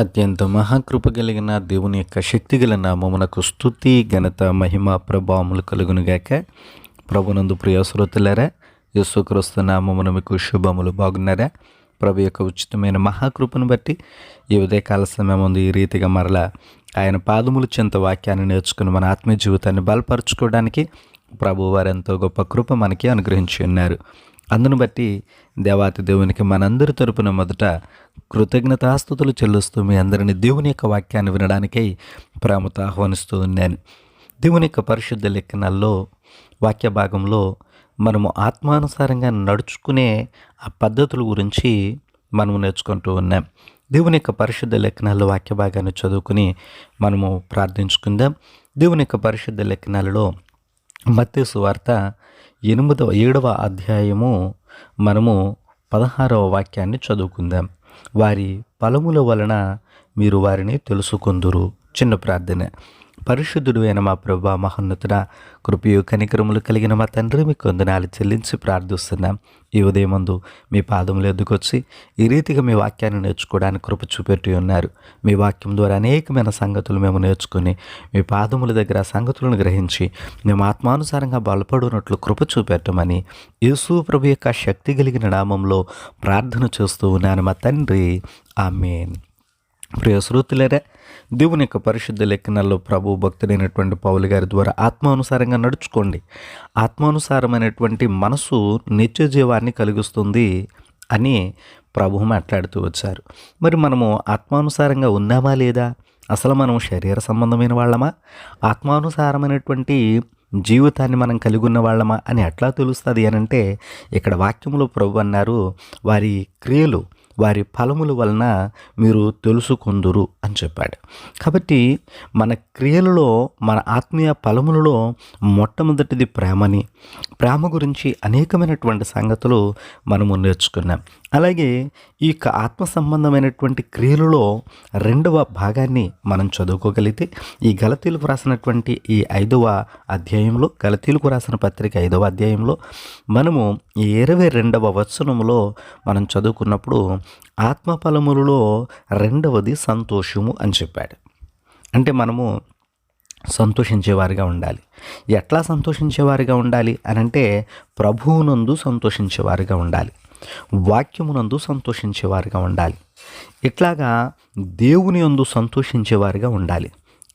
అత్యంత మహాకృప కలిగిన దేవుని యొక్క శక్తి గల నామమునకు స్థుతి ఘనత మహిమ ప్రభావములు కలుగునుగాక ప్రభునందు ప్రియ శ్రోతులారా యేసుక్రీస్తు నామమున మీకు శుభములు బాగున్నారా? ప్రభు యొక్క ఉచితమైన మహాకృపను బట్టి ఈ ఉదయకాల సమయం ఉంది ఈ రీతిగా మరలా ఆయన పాదములు చెంత వాక్యాన్ని నేర్చుకుని మన ఆత్మీయ జీవితాన్ని బలపరచుకోవడానికి ప్రభు వారు ఎంతో గొప్ప కృప మనకి అనుగ్రహించి ఉన్నారు. అందును బట్టి దేవాతి దేవునికి మనందరి తరపున మొదట కృతజ్ఞతాస్థుతులు చెల్లిస్తూ మీ అందరిని దేవుని యొక్క వాక్యాన్ని వినడానికై ప్రేమతో ఆహ్వానిస్తూ ఉన్నాను. దేవుని యొక్క పరిశుద్ధ లెక్కనాల్లో వాక్య భాగంలో మనము ఆత్మానుసారంగా నడుచుకునే ఆ పద్ధతుల గురించి మనము నేర్చుకుంటూ ఉన్నాం. దేవుని యొక్క పరిశుద్ధ లేఖనాల్లో వాక్య భాగాన్ని చదువుకుని మనము ప్రార్థించుకుందాం. దేవుని యొక్క పరిశుద్ధ లేఖనాలలో మత్తేసు వార్త ఎనిమిదవ ఏడవ అధ్యాయము మనము పదహారవ వాక్యాన్ని చదువుకుందాం. వారి ఫలముల వలన మీరు వారిని తెలుసుకుందురు. చిన్న ప్రార్థన. పరిశుద్ధుడు అయిన మా ప్రభా మహోన్నతుడ కృపయు కనికరములు కలిగిన మా తండ్రి మీకు వందనాలు చెల్లించి ప్రార్థిస్తున్నాం. ఈ ఉదయమందు మీ పాదములు ఎద్దుకొచ్చి ఈ రీతిగా మీ వాక్యాన్ని నేర్చుకోవడానికి కృప చూపెట్టి ఉన్నారు. మీ వాక్యం ద్వారా అనేకమైన సంగతులు మేము నేర్చుకుని మీ పాదముల దగ్గర సంగతులను గ్రహించి మేము ఆత్మానుసారంగా బలపడునట్లు కృప చూపెట్టమని యేసు ప్రభు యొక్క శక్తి కలిగిన నామంలో ప్రార్థన చేస్తూ ఉన్నాను మా తండ్రి. ఆమెన్. ప్రియ శ్రోతులరే దేవుని యొక్క పరిశుద్ధ లెక్కనల్లో ప్రభు భక్తుడైనటువంటి పౌలు గారి ద్వారా ఆత్మానుసారంగా నడుచుకోండి. ఆత్మానుసారమైనటువంటి మనసు నిత్య జీవాన్ని కలిగిస్తుంది అని ప్రభు మాట్లాడుతూ వచ్చారు. మరి మనము ఆత్మానుసారంగా ఉన్నామా లేదా? అసలు మనం శరీర సంబంధమైన వాళ్ళమా? ఆత్మానుసారమైనటువంటి జీవితాన్ని మనం కలిగి ఉన్న వాళ్ళమా అని ఎట్లా తెలుస్తుంది అని అంటే ఇక్కడ వాక్యంలో ప్రభు అన్నారు వారి క్రియలు వారి ఫలముల వలన మీరు తెలుసుకుందురు అని చెప్పాడు. కాబట్టి మన క్రియలలో మన ఆత్మీయ ఫలములలో మొట్టమొదటిది ప్రేమని ప్రేమ గురించి అనేకమైనటువంటి సంగతులు మనము నేర్చుకున్నాం. అలాగే ఈ యొక్క ఆత్మ సంబంధమైనటువంటి క్రియలలో రెండవ భాగాన్ని మనం చదువుకోగలిగితే ఈ గలతీలకు రాసినటువంటి ఈ ఐదవ అధ్యాయంలో గలతీలకు రాసిన పత్రిక ఐదవ అధ్యాయంలో మనము ఈ ఇరవై రెండవ వచనములో మనం చదువుకున్నప్పుడు ఆత్మఫలములలో రెండవది సంతోషము అని చెప్పాడు. అంటే మనము సంతోషించేవారిగా ఉండాలి. ఎట్లా సంతోషించేవారిగా ఉండాలి అని అంటే ప్రభువునందు సంతోషించేవారిగా ఉండాలి. వాక్యమునందు సంతోషించేవారిగా ఉండాలి. ఇట్లాగా దేవుని యందు సంతోషించేవారిగా ఉండాలి.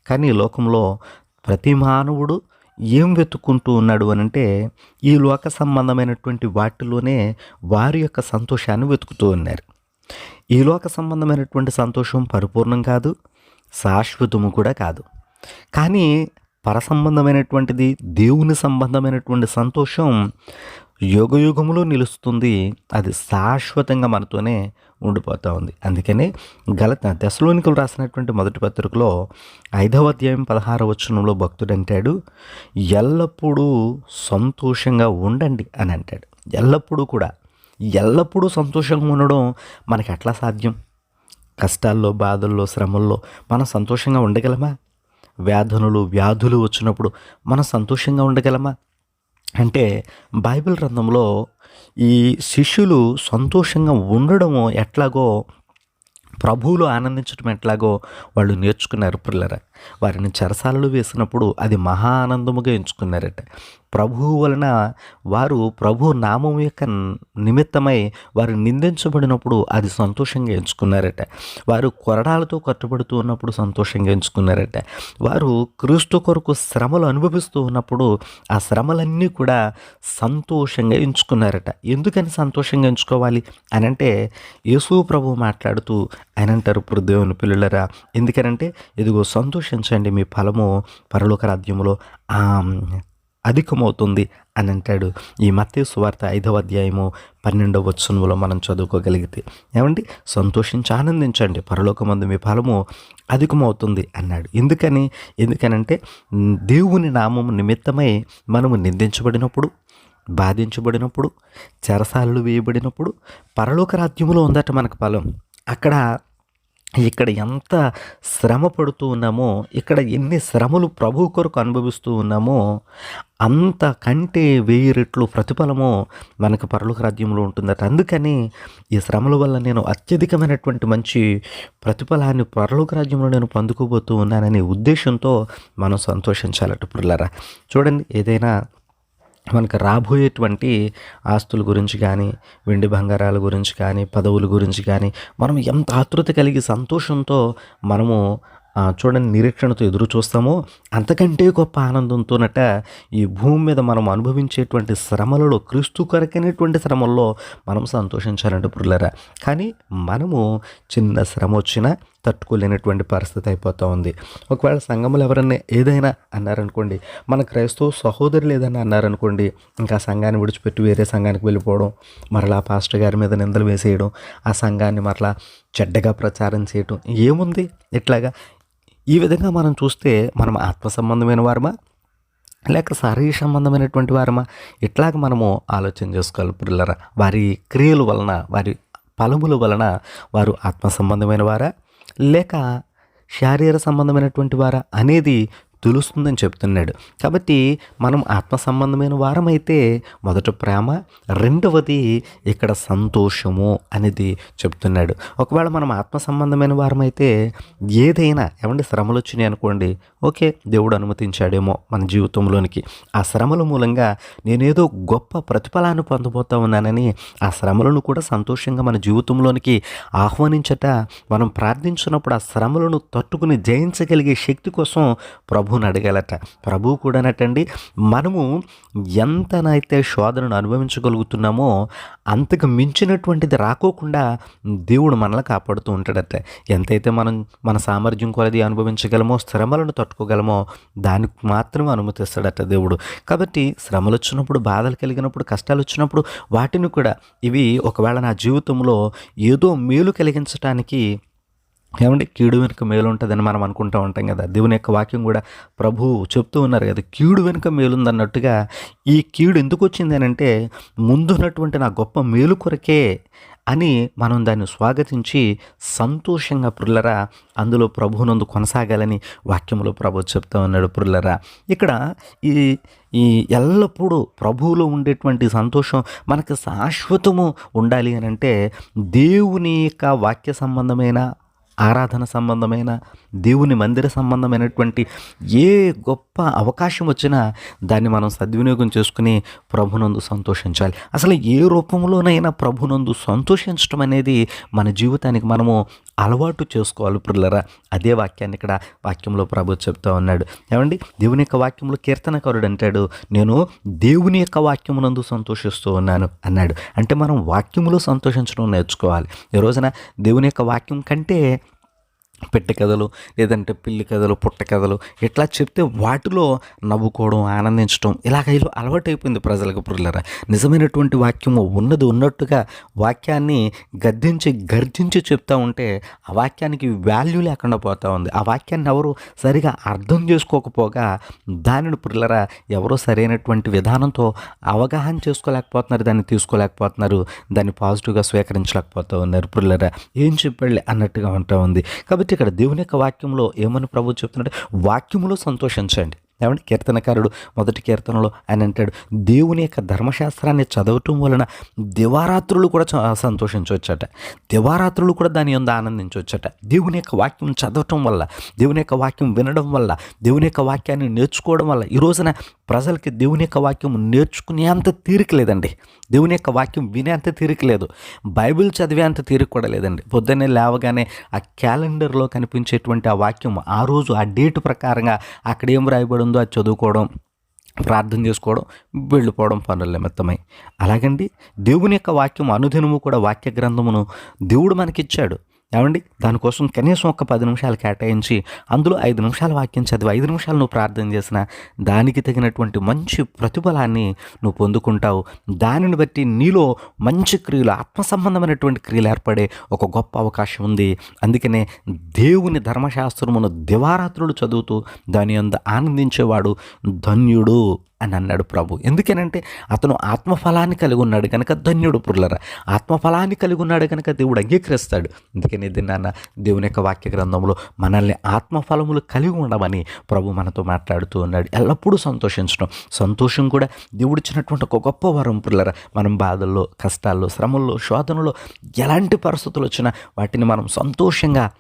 కానీ లోకంలో ప్రతి మానవుడు ఏం వెతుక్కుంటూ ఉన్నాడు అనంటే ఈ లోక సంబంధమైనటువంటి వాటిలోనే వారి యొక్క సంతోషాన్ని వెతుకుతూ ఉన్నారు. ఈ లోక సంబంధమైనటువంటి సంతోషం పరిపూర్ణం కాదు శాశ్వతము కూడా కాదు. కానీ పర సంబంధమైనటువంటిది దేవుని సంబంధమైనటువంటి సంతోషం యుగయుగములో నిలుస్తుంది అది శాశ్వతంగా మనతోనే ఉండిపోతూ ఉంది. అందుకనే గలత దశలోనికలు రాసినటువంటి మొదటి పత్రికలో ఐదవ అధ్యాయం పదహార వచనంలో భక్తుడు అంటాడు ఎల్లప్పుడూ సంతోషంగా ఉండండి అని అంటాడు. ఎల్లప్పుడూ కూడా ఎల్లప్పుడూ సంతోషంగా ఉండడం మనకి ఎట్లా సాధ్యం? కష్టాల్లో బాధల్లో శ్రమల్లో మనం సంతోషంగా ఉండగలమా? వేదనలు వ్యాధులు వచ్చినప్పుడు మనం సంతోషంగా ఉండగలమా? అంటే బైబిల్ గ్రంథంలో ఈ శిష్యులు సంతోషంగా ఉండడము ఎట్లాగో ప్రభువులు ఆనందించడం ఎట్లాగో వాళ్ళు నేర్చుకున్నారు పిల్లరా. వారిని చెరసాలలు వేసినప్పుడు అది మహా ఆనందముగా ఎంచుకున్నారట. ప్రభువు వలన వారు ప్రభు నామం యొక్క నిమిత్తమై వారు నిందించబడినప్పుడు అది సంతోషంగా ఎంచుకున్నారట. వారు కొరడాలతో కట్టుబడుతూ ఉన్నప్పుడు సంతోషంగా ఎంచుకున్నారట. వారు క్రీస్తు కొరకు శ్రమలు అనుభవిస్తూ ఉన్నప్పుడు ఆ శ్రమలన్నీ కూడా సంతోషంగా ఎంచుకున్నారట. ఎందుకని సంతోషంగా ఎంచుకోవాలి? అని అంటే యేసు ప్రభు మాట్లాడుతూ ఆయన అంటారు ఇప్పుడు దేవుని పిల్లలరా ఎందుకనంటే ఇదిగో సంతోషించండి మీ ఫలము పరలోక రాజ్యములో అధికమవుతుంది అని అంటాడు. ఈ మత్తే సువార్త ఐదవ అధ్యాయము పన్నెండవ వచనంలో మనం చదువుకోగలిగితే ఏమండి? సంతోషించి ఆనందించండి పరలోకమందు మీ ఫలము అధికమవుతుంది అన్నాడు. ఎందుకని? ఎందుకనంటే దేవుని నామము నిమిత్తమై మనము నిందించబడినప్పుడు బాధించబడినప్పుడు చెరసాలలు వేయబడినప్పుడు పరలోక రాజ్యములో ఉందట మనకు ఫలం. అక్కడ ఇక్కడ ఎంత శ్రమ పడుతూ ఉన్నామో ఇక్కడ ఎన్ని శ్రమలు ప్రభు కొరకు అనుభవిస్తూ ఉన్నామో అంత కంటే వెయ్యి రెట్లు ప్రతిఫలము మనకు పరలోక రాజ్యంలో ఉంటుందట. అందుకని ఈ శ్రమల వల్ల నేను అత్యధికమైనటువంటి మంచి ప్రతిఫలాన్ని పరలోక రాజ్యంలో నేను పొందుకోబోతూ ఉన్నాననే ఉద్దేశంతో మనం సంతోషించాలట పుల్లరా చూడండి ఏదైనా మనకు రాబోయేటువంటి ఆస్తుల గురించి కానీ వెండి బంగారాల గురించి కానీ పదవుల గురించి కానీ మనం ఎంత ఆతృత కలిగి సంతోషంతో మనము చూడని చూడండి నిరీక్షణతో ఎదురు చూస్తామో అంతకంటే గొప్ప ఆనందంతోనట ఈ భూమి మీద మనం అనుభవించేటువంటి శ్రమలలో క్రీస్తు కొరకైనటువంటి శ్రమల్లో మనం సంతోషించాలంటే పురులరా కానీ మనము చిన్న శ్రమ వచ్చినా తట్టుకోలేనటువంటి పరిస్థితి అయిపోతూ ఉంది. ఒకవేళ సంఘములు ఎవరన్నా ఏదైనా అన్నారనుకోండి మన క్రైస్తవ సహోదరులు ఏదైనా అన్నారనుకోండి ఇంకా సంఘాన్ని విడిచిపెట్టి వేరే సంఘానికి వెళ్ళిపోవడం మరలా పాస్టర్ గారి మీద నిందలు వేసేయడం ఆ సంఘాన్ని మరలా చెడ్డగా ప్రచారం చేయడం ఏముంది? ఇట్లాగా ఈ విధంగా మనం చూస్తే మనం ఆత్మ సంబంధమైన వారమా? లేక శారీర సంబంధమైనటువంటి వారమా? ఇట్లాగ మనము ఆలోచన చేసుకోవాలి పిల్లరా వారి క్రియల వలన వారి ఫలముల వలన వారు ఆత్మ సంబంధమైన వారా? లేక శారీర సంబంధమైనటువంటి వారా అనేది తెలుస్తుందని చెప్తున్నాడు. కాబట్టి మనం ఆత్మ సంబంధమైన వారమైతే మొదట ప్రేమ రెండవది ఇక్కడ సంతోషము అనేది చెప్తున్నాడు. ఒకవేళ మనం ఆత్మ సంబంధమైన వారమైతే ఏదైనా ఏమంటే శ్రమలు వచ్చినాయి అనుకోండి ఓకే దేవుడు అనుమతించాడేమో మన జీవితంలోనికి. ఆ శ్రమల మూలంగా నేనేదో గొప్ప ప్రతిఫలాన్ని పొందబోతా ఉన్నానని ఆ శ్రమలను కూడా సంతోషంగా మన జీవితంలోనికి ఆహ్వానించట మనం ప్రార్థించినప్పుడు ఆ శ్రమలను తట్టుకుని జయించగలిగే శక్తి కోసం ప్రభువుని అడగాలట. ప్రభువు కూడానటండి మనము ఎంతనైతే శోధనను అనుభవించగలుగుతున్నామో అంతకు మించినటువంటిది రాకోకుండా దేవుడు మనల్ని కాపాడుతూ ఉంటాడట. ఎంతైతే మనం మన సామర్థ్యం కొలది అనుభవించగలమో శ్రమలను తట్టు పట్టుకోగలమో? దానికి మాత్రమే అనుమతిస్తాడట దేవుడు. కాబట్టి శ్రమలు వచ్చినప్పుడు బాధలు కలిగినప్పుడు కష్టాలు వచ్చినప్పుడు వాటిని కూడా ఇవి ఒకవేళ నా జీవితంలో ఏదో మేలు కలిగించడానికి ఏమంటే కీడు వెనుక మేలు ఉంటుందని మనం అనుకుంటూ ఉంటాం కదా. దేవుని యొక్క వాక్యం కూడా ప్రభు చెప్తూ ఉన్నారు కదా. కీడు వెనుక మేలుందన్నట్టుగా ఈ కీడు ఎందుకు వచ్చింది అని అంటే ముందున్నటువంటి నా గొప్ప మేలు కొరకే అని మనం దాన్ని స్వాగతించి సంతోషంగా పుల్లరా అందులో ప్రభునందు కొనసాగాలని వాక్యంలో ప్రభు చెప్తా ఉన్నాడు పుల్లరా. ఇక్కడ ఈ ఈ ఎల్లప్పుడూ ప్రభువులో ఉండేటువంటి సంతోషం మనకు శాశ్వతము ఉండాలి అని అంటే దేవుని యొక్క వాక్య సంబంధమైన ఆరాధన సంబంధమైన దేవుని మందిర సంబంధమైనటువంటి ఏ గొప్ప అవకాశం వచ్చినా దాన్ని మనం సద్వినియోగం చేసుకుని ప్రభునందు సంతోషించాలి. అసలు ఏ రూపంలోనైనా ప్రభునందు సంతోషించడం అనేది మన జీవితానికి మనము అలవాటు చేసుకోవాలి పిల్లరా అదే వాక్యాన్ని ఇక్కడ వాక్యంలో ప్రభు చెప్తా ఉన్నాడు. ఏమండి? దేవుని యొక్క వాక్యంలో కీర్తనకారుడు అంటాడు నేను దేవుని యొక్క వాక్యమునందు సంతోషిస్తూ ఉన్నాను అన్నాడు. అంటే మనం వాక్యములో సంతోషించడం నేర్చుకోవాలి. ఈ రోజున దేవుని యొక్క వాక్యం కంటే పెట్టె కథలు లేదంటే పిల్లి కథలు పుట్ట కథలు ఇట్లా చెప్తే వాటిలో నవ్వుకోవడం ఆనందించడం ఇలాగ ఇలా అలవాటైపోయింది ప్రజలకు పురులరా. నిజమైనటువంటి వాక్యము ఉన్నది ఉన్నట్టుగా వాక్యాన్ని గద్దించి గర్జించి చెప్తా ఉంటే ఆ వాక్యానికి వాల్యూ లేకుండా పోతూ ఉంది. ఆ వాక్యాన్ని ఎవరు సరిగా అర్థం చేసుకోకపోగా దానిని పురులరా ఎవరో సరైనటువంటి విధానంతో అవగాహన చేసుకోలేకపోతున్నారు దాన్ని తీసుకోలేకపోతున్నారు దాన్ని పాజిటివ్గా స్వీకరించలేకపోతూ ఉన్నారు పురులరా. ఏం చెప్పాలి అన్నట్టుగా ఉంటా ఉంది. కాబట్టి ఇక్కడ దేవుని యొక్క వాక్యంలో ఏమని ప్రభు చెప్తున్నాడు? వాక్యములో సంతోషించండి. ఏమంటే కీర్తనకారుడు మొదటి కీర్తనలో ఆయన అంటాడు దేవుని యొక్క ధర్మశాస్త్రాన్ని చదవటం వలన దివారాత్రులు కూడా చ- సంతోషించవచ్చట. దివారాత్రులు కూడా దాని యొంద ఆనందించవచ్చట. దేవుని యొక్క వాక్యం చదవటం వల్ల దేవుని యొక్క వాక్యం వినడం వల్ల దేవుని యొక్క వాక్యాన్ని నేర్చుకోవడం వల్ల ఈ రోజున ప్రజలకి దేవుని యొక్క వాక్యం నేర్చుకునే అంత తీరిక లేదండి. దేవుని యొక్క వాక్యం వినే అంత తీరిక లేదు. బైబిల్ చదివే అంత తీరిక కూడా లేదండి. పొద్దున్నే లేవగానే ఆ క్యాలెండర్లో కనిపించేటువంటి ఆ వాక్యం ఆ రోజు ఆ డేట్ ప్రకారంగా అక్కడ ఏం రాయబడి ఉందో అది చదువుకోవడం ప్రార్థన చేసుకోవడం వెళ్ళిపోవడం పనుల నిమిత్తమై అలాగండి దేవుని యొక్క వాక్యం అనుదినము కూడా వాక్య గ్రంథమును దేవుడు మనకిచ్చాడు. ఏమండి? దానికోసం కనీసం ఒక పది నిమిషాలు కేటాయించి అందులో ఐదు నిమిషాల వాక్యం చదివి ఐదు నిమిషాలు నువ్వు ప్రార్థన చేసిన దానికి తగినటువంటి మంచి ప్రతిఫలాన్ని నువ్వు పొందుకుంటావు. దానిని బట్టి నీలో మంచి క్రియలు ఆత్మ సంబంధమైనటువంటి క్రియలు ఏర్పడే ఒక గొప్ప అవకాశం ఉంది. అందుకనే దేవుని ధర్మశాస్త్రమును దివారాత్రులు చదువుతూ దాని అందు ఆనందించేవాడు ధన్యుడు. అని అన్నాడు ప్రభు. ఎందుకేనంటే అతను ఆత్మఫలాన్ని కలిగి ఉన్నాడు కనుక ధన్యుడు పుర్లరా ఆత్మఫలాన్ని కలిగి ఉన్నాడు కనుక దేవుడు అంగీకరిస్తాడు. అందుకని నాన్న? దేవుని యొక్క వాక్య గ్రంథంలో మనల్ని ఆత్మఫలములు కలిగి ఉండమని ప్రభు మనతో మాట్లాడుతూ ఉన్నాడు. ఎల్లప్పుడూ సంతోషించడం. సంతోషం కూడా దేవుడిచ్చినటువంటి ఒక గొప్ప వరం పుర్లరా మనం బాధల్లో కష్టాల్లో శ్రమల్లో శోధనలో ఎలాంటి పరిస్థితులు వచ్చినా వాటిని మనం సంతోషంగా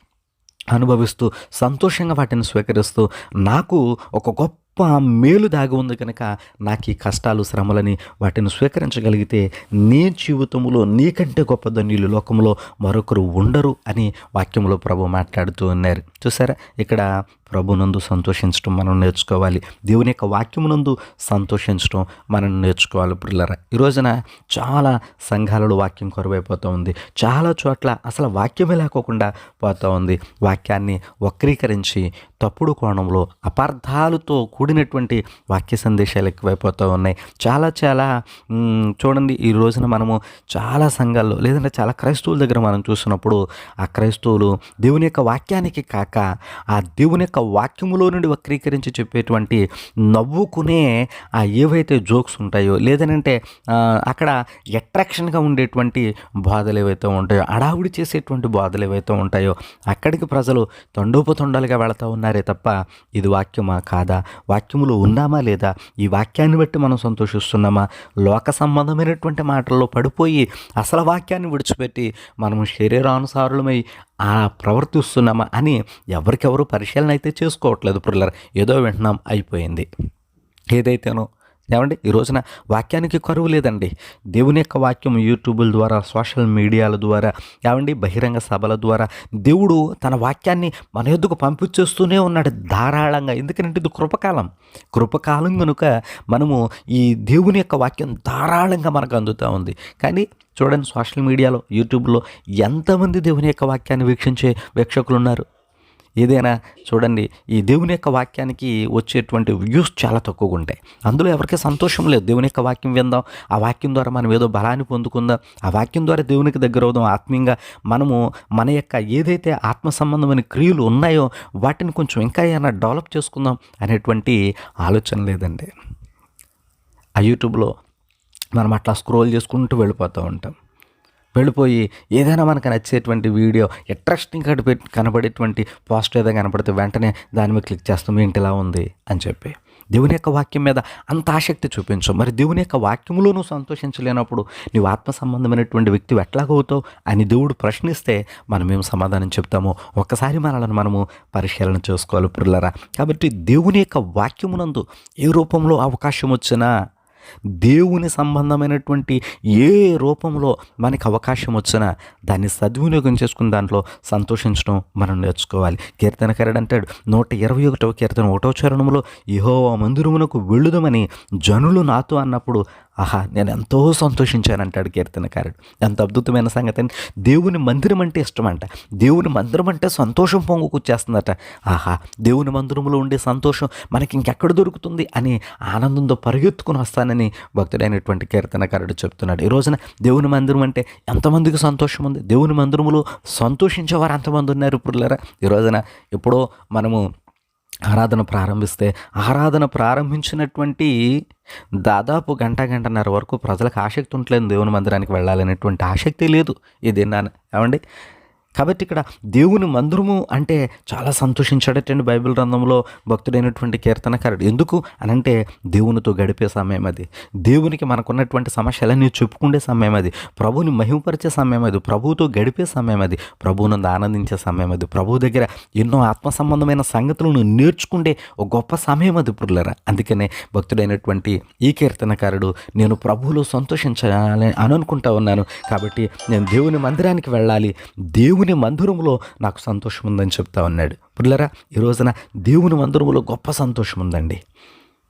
అనుభవిస్తూ సంతోషంగా వాటిని స్వీకరిస్తూ నాకు ఒక గొప్ప గొప్ప మేలు దాగి ఉంది కనుక నాకు ఈ కష్టాలు శ్రమలని వాటిని స్వీకరించగలిగితే నీ జీవితంలో నీకంటే గొప్ప ధన్యులు లోకంలో మరొకరు ఉండరు అని వాక్యంలో ప్రభు మాట్లాడుతూ ఉన్నారు. చూసారా ఇక్కడ ప్రభునందు సంతోషించడం మనం నేర్చుకోవాలి. దేవుని యొక్క వాక్యమునందు సంతోషించడం మనం నేర్చుకోవాలి పిల్లరా. ఈ రోజున చాలా సంఘాలలో వాక్యం కొరవైపోతూ ఉంది. చాలా చోట్ల అసలు వాక్యమే లేకోకుండా పోతూ ఉంది. వాక్యాన్ని వక్రీకరించి తప్పుడు కోణంలో అపార్థాలతో కూడినటువంటి వాక్య సందేశాలు ఎక్కువైపోతూ ఉన్నాయి. చాలా చాలా చూడండి ఈ రోజున మనము చాలా సంఘాల్లో లేదంటే చాలా క్రైస్తవుల దగ్గర మనం చూసినప్పుడు ఆ క్రైస్తవులు దేవుని యొక్క వాక్యానికి కాక ఆ దేవుని యొక్క వాక్యములో నుండి వక్రీకరించి చెప్పేటువంటి నవ్వుకునే ఆ ఏవైతే జోక్స్ ఉంటాయో లేదనంటే అక్కడ అట్రాక్షన్గా ఉండేటువంటి బాధలు ఏవైతే ఉంటాయో అడావుడి చేసేటువంటి బాధలు ఏవైతే ఉంటాయో అక్కడికి ప్రజలు తండోపతండాలుగా వెళతా ఉన్నారే తప్ప ఇది వాక్యమా కాదా? వాక్యములో ఉన్నామా లేదా? ఈ వాక్యాన్ని బట్టి మనం సంతోషిస్తున్నామా? లోక సంబంధమైనటువంటి మాటల్లో పడిపోయి అసలు వాక్యాన్ని విడిచిపెట్టి మనము శరీరానుసారులమై ఆ ప్రవర్తిస్తున్నామా అని ఎవరికెవరు పరిశీలన అయితే చేసుకోవట్లేదు పుల్లర్. ఏదో వింటున్నాం అయిపోయింది. ఏదైతేనో ఏమండి? ఈ రోజున వాక్యానికి కరువు లేదండి. దేవుని యొక్క వాక్యం యూట్యూబుల ద్వారా సోషల్ మీడియాల ద్వారా ఏమండి? బహిరంగ సభల ద్వారా దేవుడు తన వాక్యాన్ని మన ఎద్దుకు పంపించేస్తూనే ఉన్నాడు ధారాళంగా. ఎందుకంటే ఇది కృపకాలం. కృపకాలం కనుక మనము ఈ దేవుని యొక్క వాక్యం ధారాళంగా మనకు అందుతూ ఉంది. కానీ చూడండి సోషల్ మీడియాలో యూట్యూబ్లో ఎంతమంది దేవుని యొక్క వాక్యాన్ని వీక్షించే వీక్షకులు ఉన్నారు? ఏదైనా చూడండి ఈ దేవుని యొక్క వాక్యానికి వచ్చేటువంటి వ్యూస్ చాలా తక్కువగా ఉంటాయి. అందులో ఎవరికీ సంతోషం లేదు. దేవుని యొక్క వాక్యం విందాం. ఆ వాక్యం ద్వారా మనం ఏదో బలాన్ని పొందుకుందాం. ఆ వాక్యం ద్వారా దేవునికి దగ్గర అవుదాం. ఆత్మీయంగా మనము మన యొక్క ఏదైతే ఆత్మ సంబంధమైన క్రియలు ఉన్నాయో వాటిని కొంచెం ఇంకా ఏమైనా డెవలప్ చేసుకుందాం అనేటువంటి ఆలోచన లేదండి. ఆ యూట్యూబ్లో మనం అట్లా స్క్రోల్ చేసుకుంటూ వెళ్ళిపోతూ ఉంటాం. వెళ్ళిపోయి ఏదైనా మనకు నచ్చేటువంటి వీడియో ఇంట్రెస్టింగ్ కనబడేటువంటి పోస్ట్ ఏదైనా కనపడితే వెంటనే దాని మీద క్లిక్ చేస్తాం ఏంటి ఇలా ఉంది అని చెప్పి. దేవుని యొక్క వాక్యం మీద అంత ఆసక్తి చూపించు. మరి దేవుని యొక్క వాక్యములో నువ్వు సంతోషించలేనప్పుడు నీవు ఆత్మ సంబంధమైనటువంటి వ్యక్తి ఎట్లాగవుతావు అని దేవుడు ప్రశ్నిస్తే మనం ఏం సమాధానం చెప్తామో? ఒక్కసారి మనల్ని మనము పరిశీలన చేసుకోవాలి పుల్లరా కాబట్టి దేవుని యొక్క వాక్యమునందు ఏ రూపంలో అవకాశం వచ్చినా దేవుని సంబంధమైనటువంటి ఏ రూపంలో మనకి అవకాశం వచ్చినా దాన్ని సద్వినియోగం చేసుకుని దాంట్లో సంతోషించడం మనం నేర్చుకోవాలి. కీర్తనకారుడు అంటాడు నూట ఇరవై ఒకటవ కీర్తన ఒకటో చరణంలో ఇహో మందిరమునకు వెళ్ళుదమని జనులు నాతో అన్నప్పుడు ఆహా నేను ఎంతో సంతోషించానంటాడు కీర్తనకారుడు. ఎంత అద్భుతమైన సంగతి అని దేవుని మందిరం అంటే ఇష్టమంట. దేవుని మందిరం అంటే సంతోషం పొంగుకొచ్చేస్తుందట. ఆహా దేవుని మందిరంలో ఉండే సంతోషం మనకి ఇంకెక్కడ దొరుకుతుంది అని ఆనందంతో పరిగెత్తుకుని వస్తానని భక్తుడైనటువంటి కీర్తనకారుడు చెప్తున్నాడు. ఈ రోజున దేవుని మందిరం అంటే ఎంతమందికి సంతోషం ఉంది? దేవుని మందిరములో సంతోషించేవారు ఎంతమంది ఉన్నారు ఇప్పుడు లేరా ఈ రోజున ఎప్పుడో మనము ఆరాధన ప్రారంభిస్తే ఆరాధన ప్రారంభించినటువంటి దాదాపు గంట గంటన్నర వరకు ప్రజలకు ఆసక్తి ఉండలేదు దేవుని మందిరానికి వెళ్ళాలనేటువంటి ఆసక్తి లేదు. ఇది నాన్న ఏమండి? కాబట్టి ఇక్కడ దేవుని మందిరము అంటే చాలా సంతోషించాడటండి బైబిల్ గ్రంథంలో భక్తుడైనటువంటి కీర్తనకారుడు. ఎందుకు అనంటే దేవునితో గడిపే సమయం అది. దేవునికి మనకున్నటువంటి సమస్యలన్నీ చెప్పుకునే సమయం అది. ప్రభువుని మహిమపరిచే సమయం అది. ప్రభువుతో గడిపే సమయం అది. ప్రభువునందు ఆనందించే సమయం అది. ప్రభువు దగ్గర ఎన్నో ఆత్మ సంబంధమైన సంగతులను నేర్చుకుంటే ఒక గొప్ప సమయం అది పుర్లరా అందుకనే భక్తుడైనటువంటి ఈ కీర్తనకారుడు నేను ప్రభువులో సంతోషించాలని అని అనుకుంటా ఉన్నాను. కాబట్టి నేను దేవుని మందిరానికి వెళ్ళాలి. దేవుని మందిరంలో నాకు సంతోషం ఉందని చెప్తా ఉన్నాడు. పుల్లరా ఈ రోజున దేవుని మందిరంలో గొప్ప సంతోషం ఉందండి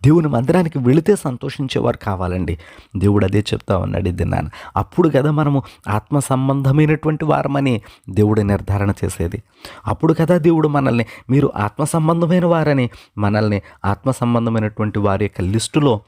దేవుని మందిరానికి వెళితే సంతోషించేవారు కావాలండి. దేవుడు అదే చెప్తా ఉన్నాడు ఇది నాన్న అప్పుడు కదా మనము ఆత్మ సంబంధమైనటువంటి వారమని దేవుడు నిర్ధారణ చేసేది. అప్పుడు కదా దేవుడు మనల్ని మీరు ఆత్మ సంబంధమైన వారని మనల్ని ఆత్మ సంబంధమైనటువంటి వారి యొక్క లిస్టులో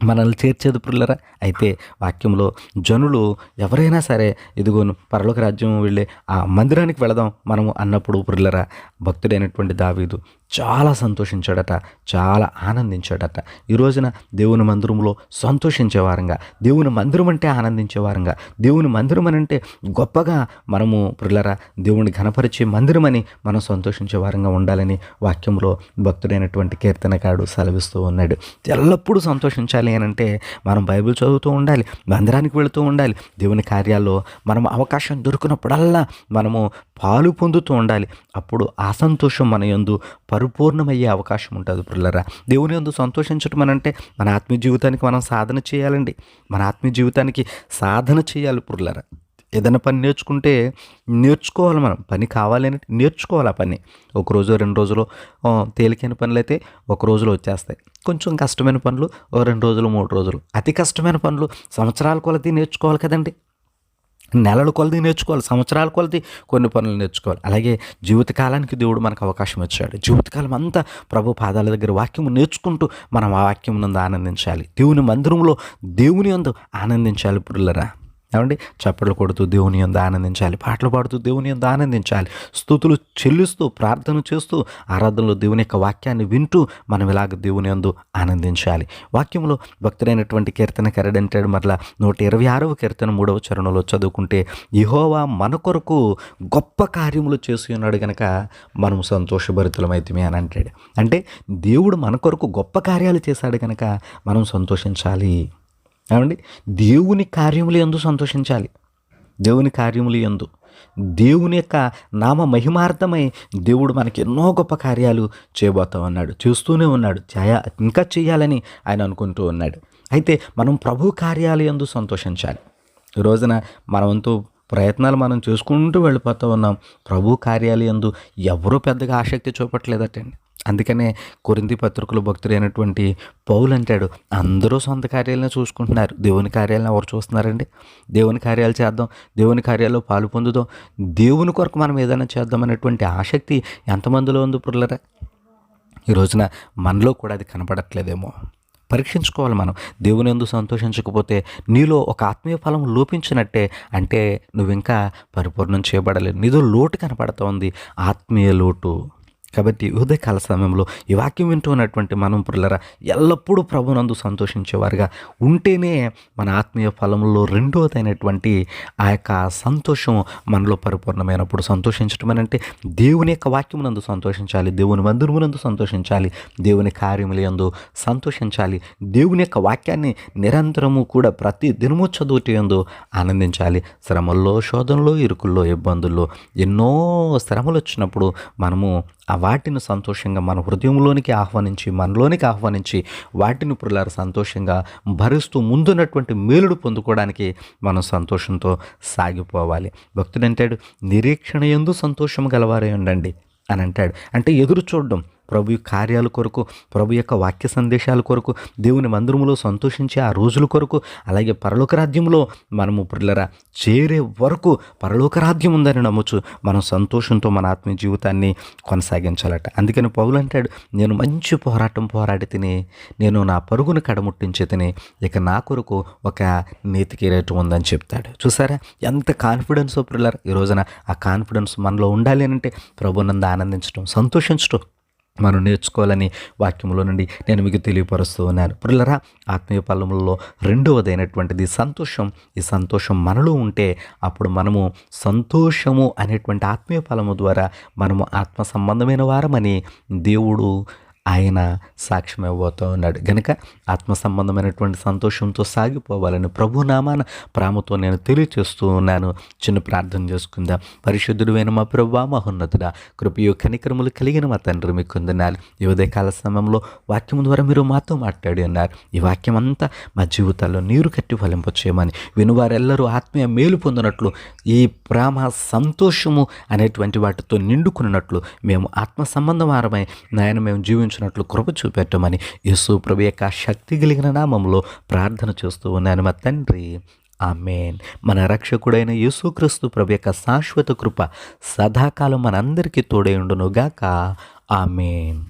మనల్ని చేర్చేది పుల్లరా? అయితే వాక్యంలో జనులు ఎవరైనా సరే ఇదిగోను పరలోక రాజ్యం వెళ్ళే ఆ మందిరానికి వెళదాం మనము అన్నప్పుడు పుల్లరా? భక్తుడైనటువంటి దావీదు చాలా సంతోషించాడట చాలా ఆనందించాడట. ఈ రోజున దేవుని మందిరంలో సంతోషించే వారంగా దేవుని మందిరం అంటే ఆనందించే వారంగా దేవుని మందిరం అని అంటే గొప్పగా మనము పిల్లరా దేవుని ఘనపరిచే మందిరం అని మనం సంతోషించే వారంగా ఉండాలని వాక్యంలో భక్తుడైనటువంటి కీర్తనకాడు సెలవిస్తూ ఉన్నాడు. ఎల్లప్పుడూ సంతోషించాలి అని అంటే మనం బైబిల్ చదువుతూ ఉండాలి మందిరానికి వెళుతూ ఉండాలి దేవుని కార్యాల్లో మనం అవకాశం దొరికినప్పుడల్లా మనము పాలు పొందుతూ ఉండాలి. అప్పుడు ఆ సంతోషం మన యందు పరిపూర్ణమయ్యే అవకాశం ఉంటుంది పిల్లరా దేవుని యందు సంతోషించడం అనంటే అంటే మన ఆత్మీయ జీవితానికి మనం సాధన చేయాలండి. మన ఆత్మీయ జీవితానికి సాధన చేయాలి పుర్లరా ఏదైనా పని నేర్చుకుంటే నేర్చుకోవాలి మనం. పని కావాలని నేర్చుకోవాలి ఆ పని. ఒక రోజు రెండు రోజులు తేలికైన పనులు అయితే ఒక రోజులో వచ్చేస్తాయి. కొంచెం కష్టమైన పనులు ఓ రెండు రోజులు మూడు రోజులు. అతి కష్టమైన పనులు సంవత్సరాల కొలది నేర్చుకోవాలి కదండి. నెలల కొలది నేర్చుకోవాలి సంవత్సరాల కొలది కొన్ని పనులు నేర్చుకోవాలి. అలాగే జీవితకాలానికి దేవుడు మనకు అవకాశం ఇచ్చాడు. జీవితకాలం అంతా ప్రభు పాదాల దగ్గర వాక్యం నేర్చుకుంటూ మనం ఆ వాక్యం నందు ఆనందించాలి. దేవుని మందిరంలో దేవుని యందు ఆనందించాలి పురులరా. ఏమండి? చప్పట్లు కొడుతూ దేవుని యందు ఆనందించాలి. పాటలు పాడుతూ దేవుని యందు ఆనందించాలి. స్థుతులు చెల్లిస్తూ ప్రార్థన చేస్తూ ఆరాధనలో దేవుని యొక్క వాక్యాన్ని వింటూ మనం ఇలాగ దేవుని యందు ఆనందించాలి. వాక్యంలో భక్తుడైనటువంటి కీర్తన కరడంటాడు మరలా నూట ఇరవై ఆరవ కీర్తన మూడవ చరణంలో చదువుకుంటే యహోవా మన కొరకు గొప్ప కార్యములు చేసి ఉన్నాడు కనుక మనం సంతోషభరితులమైతమే అని అంటాడు. అంటే దేవుడు మన కొరకు గొప్ప కార్యాలు చేశాడు కనుక మనం సంతోషించాలి. ఏమండి? దేవుని కార్యములు ఎందు సంతోషించాలి. దేవుని కార్యములు ఎందు దేవుని యొక్క నామ మహిమార్థమై దేవుడు మనకి ఎన్నో గొప్ప కార్యాలు చేయబోతా ఉన్నాడు. చేస్తూనే ఉన్నాడు. చేయ ఇంకా చేయాలని ఆయన అనుకుంటూ ఉన్నాడు. అయితే మనం ప్రభు కార్యాలు ఎందు సంతోషించాలి. ఈ రోజున మనవంతు ప్రయత్నాలు మనం చేసుకుంటూ వెళ్ళిపోతూ ఉన్నాం. ప్రభు కార్యాలు ఎందు ఎవరూ పెద్దగా ఆసక్తి చూపట్లేదటండి. అందుకనే కొరింది పత్రికలు భక్తుడైనటువంటి పౌలు అంటాడు అందరూ సొంత కార్యాలనే చూసుకుంటున్నారు. దేవుని కార్యాలను ఎవరు చూస్తున్నారండి? దేవుని కార్యాలు చేద్దాం దేవుని కార్యాల్లో పాలు పొందుదాం దేవుని కొరకు మనం ఏదైనా చేద్దాం అనేటువంటి ఆసక్తి ఎంతమందిలో ఉంది పుర్లరా ఈ రోజున మనలో కూడా అది కనపడట్లేదేమో. పరీక్షించుకోవాలి మనం. దేవుని ఎందు సంతోషించకపోతే నీలో ఒక ఆత్మీయ ఫలం లోపించినట్టే అంటే నువ్వు ఇంకా పరిపూర్ణం చేయబడలేదు నీదో లోటు కనపడుతోంది ఆత్మీయ లోటు. కాబట్టి ఉదయకాల సమయంలో ఈ వాక్యం వింటూ ఉన్నటువంటి మనం పుల్లరా ఎల్లప్పుడూ ప్రభునందు సంతోషించేవారుగా ఉంటేనే మన ఆత్మీయ ఫలంలో రెండవదైనటువంటి ఆ యొక్క సంతోషం మనలో పరిపూర్ణమైనప్పుడు సంతోషించడం అంటే దేవుని యొక్క వాక్యమునందు సంతోషించాలి దేవుని మందిరమునందు సంతోషించాలి దేవుని కార్యములందు సంతోషించాలి దేవుని యొక్క వాక్యాన్ని నిరంతరము కూడా ప్రతి దినము చదువుటి యందు ఆనందించాలి. శ్రమల్లో శోధనలో ఇరుకుల్లో ఇబ్బందుల్లో ఎన్నో శ్రమలు వచ్చినప్పుడు మనము ఆ వాటిని సంతోషంగా మన హృదయంలోనికి ఆహ్వానించి మనలోనికి ఆహ్వానించి వాటిని పురులారు సంతోషంగా భరిస్తూ ముందున్నటువంటి మేలుడు పొందుకోవడానికి మనం సంతోషంతో సాగిపోవాలి. భక్తుడు అంటాడు నిరీక్షణ ఎందు సంతోషం గలవారే ఉండండి అని అంటాడు. అంటే ఎదురు చూడడం ప్రభు కార్యాల కొరకు ప్రభు యొక్క వాక్య సందేశాల కొరకు దేవుని మందిరములో సంతోషించే ఆ రోజుల కొరకు అలాగే పరలోక రాజ్యంలో మనము పిల్లరా చేరే వరకు పరలోక రాజ్యం ఉందని నమ్మచ్చు మనం సంతోషంతో మన ఆత్మీయ జీవితాన్ని కొనసాగించాలట. అందుకని పౌలు అంటాడు నేను మంచి పోరాటం పోరాడి తిని నేను నా పరుగును కడముట్టించి తిని ఇక నా కొరకు ఒక నీతి కిరీటం ఉందని చెప్తాడు. చూసారా? ఎంత కాన్ఫిడెన్స్ పిల్లర్ ఈ రోజున ఆ కాన్ఫిడెన్స్ మనలో ఉండాలి అని అంటే ప్రభునంద ఆనందించడం సంతోషించడం మనం నేర్చుకోవాలని వాక్యంలో నుండి నేను మీకు తెలియపరుస్తూ ఉన్నాను. పిల్లరా ఆత్మీయ ఫలములలో రెండవదైనటువంటిది సంతోషం. ఈ సంతోషం మనలో ఉంటే అప్పుడు మనము సంతోషము అనేటువంటి ఆత్మీయ ఫలము ద్వారా మనము ఆత్మ సంబంధమైన వారమని దేవుడు ఆయన సాక్ష్యం ఇవ్వబోతూ ఉన్నాడు గనుక ఆత్మ సంబంధమైనటువంటి సంతోషంతో సాగిపోవాలని ప్రభు నామాన ప్రేమతో నేను తెలియచేస్తూ ఉన్నాను. చిన్న ప్రార్థన చేసుకుందాం. పరిశుద్ధుడైన మా ప్రభా మహోన్నతుడా కృపయో కనికరములు కలిగిన మా తండ్రి మీకు కొందనాలు ఈ ఉదయకాల సమయంలో వాక్యం ద్వారా మీరు మాతో మాట్లాడి అన్నారు ఈ వాక్యం అంతా మా జీవితాల్లో నీరు కట్టి ఫలింపచేయమని వినువారెల్లరూ ఆత్మీయ మేలు పొందినట్లు ఈ ప్రేమ సంతోషము అనేటువంటి వాటితో నిండుకున్నట్లు మేము ఆత్మ సంబంధమారమై నాయన మేము అనుగ్రహించినట్లు కృప చూపెట్టమని యేసు ప్రభు యొక్క శక్తి కలిగిన నామంలో ప్రార్థన చేస్తూ ఉన్నాను మా తండ్రి. ఆమెన్. మన రక్షకుడైన యేసుక్రీస్తు ప్రభు యొక్క శాశ్వత కృప సదాకాలం మనందరికీ తోడై ఉండునుగాక. ఆమెన్.